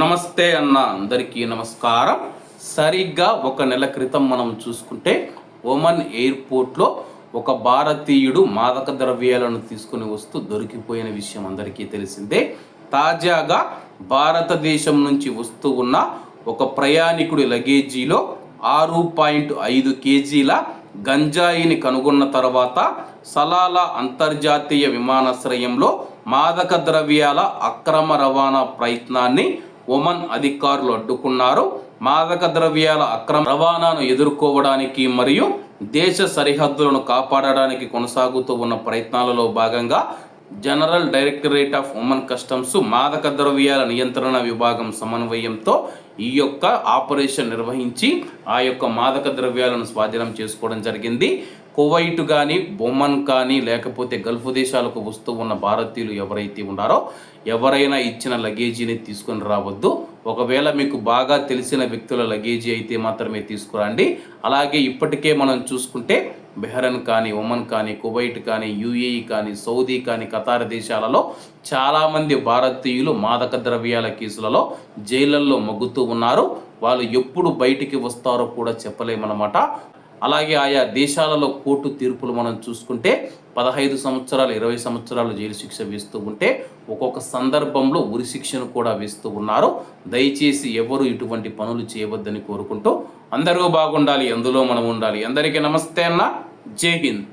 నమస్తే అన్న అందరికీ నమస్కారం. సరిగ్గా ఒక నెల క్రితం మనం చూసుకుంటే ఒమన్ ఎయిర్పోర్ట్లో ఒక భారతీయుడు మాదక ద్రవ్యాలను తీసుకుని వస్తూ దొరికిపోయిన విషయం అందరికీ తెలిసిందే. తాజాగా భారతదేశం నుంచి వస్తూ ఉన్న ఒక ప్రయాణికుడి లగేజీలో ఆరు పాయింట్ ఐదు కేజీల గంజాయిని కనుగొన్న తర్వాత సలాల అంతర్జాతీయ విమానాశ్రయంలో మాదక ద్రవ్యాల అక్రమ రవాణా ప్రయత్నాన్ని ఒమన్ అధికారులు అడ్డుకున్నారు. మాదక ద్రవ్యాల అక్రమ రవాణాను ఎదుర్కోవడానికి మరియు దేశ సరిహద్దులను కాపాడడానికి కొనసాగుతూ ఉన్న ప్రయత్నాలలో భాగంగా general directorate of women customs మాదక ద్రవ్యాల నియంత్రణ విభాగం సమన్వయంతో ఈ యొక్క ఆపరేషన్ నిర్వహించి ఆ యొక్క మాదక ద్రవ్యాలను స్వాధీనం చేసుకోవడం జరిగింది. కువైట్ కానీ బొమ్మన్ కానీ లేకపోతే గల్ఫ్ దేశాలకు వస్తూ ఉన్న భారతీయులు ఎవరైతే ఉన్నారో ఎవరైనా ఇచ్చిన లగేజీని తీసుకొని రావద్దు. ఒకవేళ మీకు బాగా తెలిసిన వ్యక్తుల లగేజీ అయితే మాత్రమే తీసుకురండి. అలాగే ఇప్పటికే మనం చూసుకుంటే బెహరన్ కానీ ఒమన్ కానీ కువైట్ కానీ యుఏఈ కానీ సౌదీ కానీ ఖతార్ దేశాలలో చాలామంది భారతీయులు మాదక ద్రవ్యాల కేసులలో జైళ్ళల్లో మగ్గుతూ ఉన్నారు. వాళ్ళు ఎప్పుడు బయటికి వస్తారో కూడా చెప్పలేమన్నమాట. అలాగే ఆయా దేశాలలో కోర్టు తీర్పులు మనం చూసుకుంటే పదహైదు సంవత్సరాలు ఇరవై సంవత్సరాలు జైలు శిక్ష వేస్తూ ఉంటే ఒక్కొక్క సందర్భంలో ఉరి శిక్షను కూడా వేస్తూ ఉన్నారు. దయచేసి ఎవరు ఇటువంటి పనులు చేయవద్దని కోరుకుంటూ అందరూ బాగుండాలి అందులో మనం ఉండాలి. అందరికీ నమస్తే అన్న. జై హింద్.